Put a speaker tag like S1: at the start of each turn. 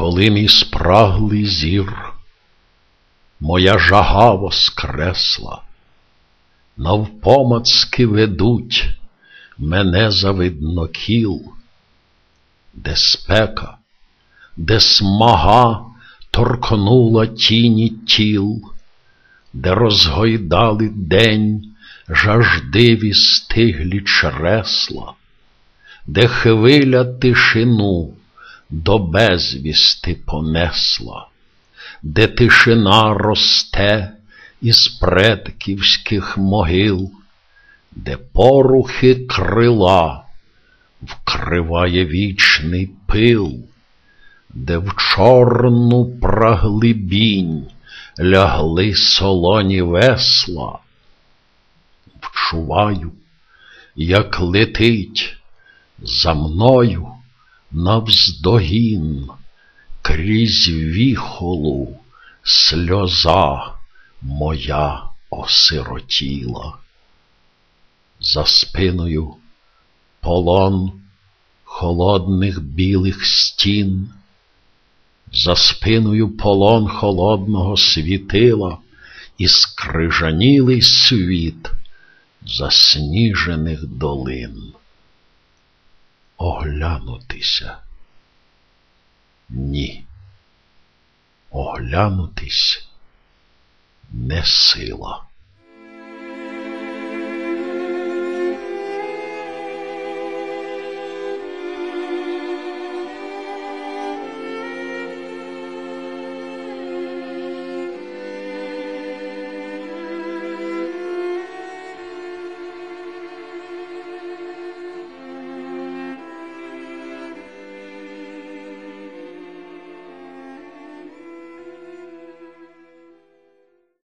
S1: коли мій спраглий зір, моя жага воскресла, навпомацки ведуть мене за виднокіл, де спека, де смага торкнула тіні тіл, де розгойдали день жаждиві стиглі чресла, де хвиля тишину до безвісти понесла, де тишина росте із предківських могил, де порухи крила вкриває вічний пил, де в чорну праглибінь лягли солоні весла. Вчуваю, як летить за мною навздогін крізь віхолу сльоза моя осиротіла. За спиною полон холодних білих стін, за спиною полон холодного світила і скрижанілий світ засніжених долин. Оглянутися. Ні. Оглянутись не сила.